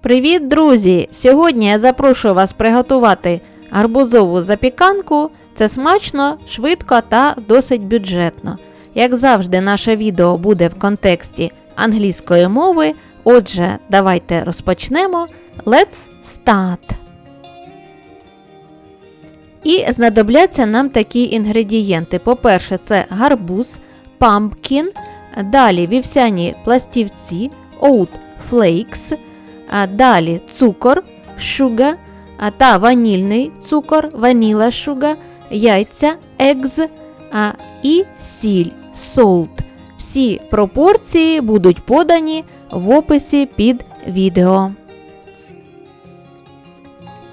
Привіт, друзі! Сьогодні я запрошую вас приготувати гарбузову запіканку. Це смачно, швидко та досить бюджетно. Як завжди, наше відео буде в контексті англійської мови. Отже, давайте розпочнемо. Let's start! І знадобляться нам такі інгредієнти. По-перше, це гарбуз, pumpkin, далі вівсяні пластівці, oat flakes, а далі цукор, sugar, а та ванільний цукор, vanilla sugar, яйця, eggs а, і сіль, salt. Всі пропорції будуть подані в описі під відео.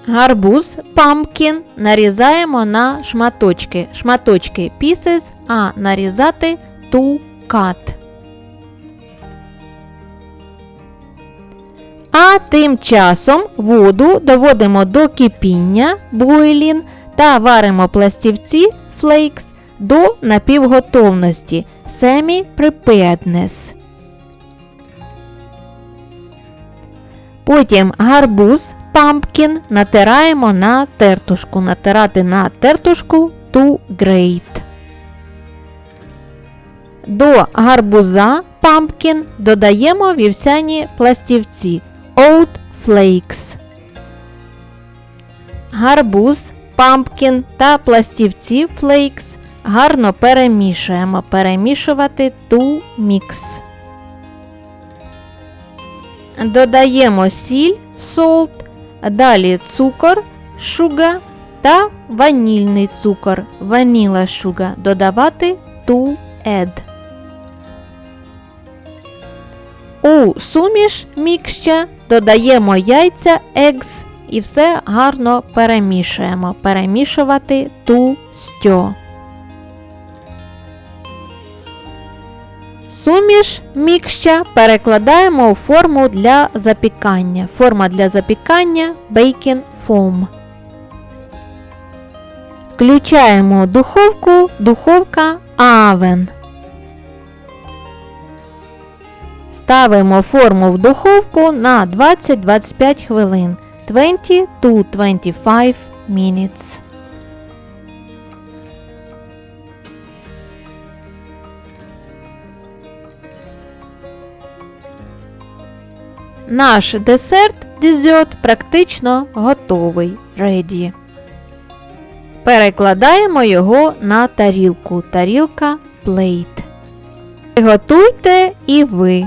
Гарбуз pumpkin нарізаємо на шматочки. Шматочки pieces, а нарізати to cut. А тим часом воду доводимо до кипіння boiling та варимо пластівці flakes до напівготовності semi-preparedness. Потім гарбуз pumpkin натираємо на тертушку. Натирати на тертушку to grate. До гарбуза pumpkin додаємо вівсяні пластівці flakes. Гарбуз, pumpkin та пластівці flakes гарно перемішуємо. Перемішувати to mix. Додаємо сіль salt, далі цукор sugar та ванільний цукор vanilla sugar додавати to add. У суміш мікща додаємо яйця eggs і все гарно перемішуємо. Перемішувати to stir. Суміш мікща перекладаємо у форму для запікання. Форма для запікання baking foam. Включаємо духовку, духовка oven. Ставимо форму в духовку на 20-25 хвилин. 20 to 25 minutes. Наш десерт дезерт практично готовий. Ready. Перекладаємо його на тарілку. Тарілка plate. Приготуйте і ви.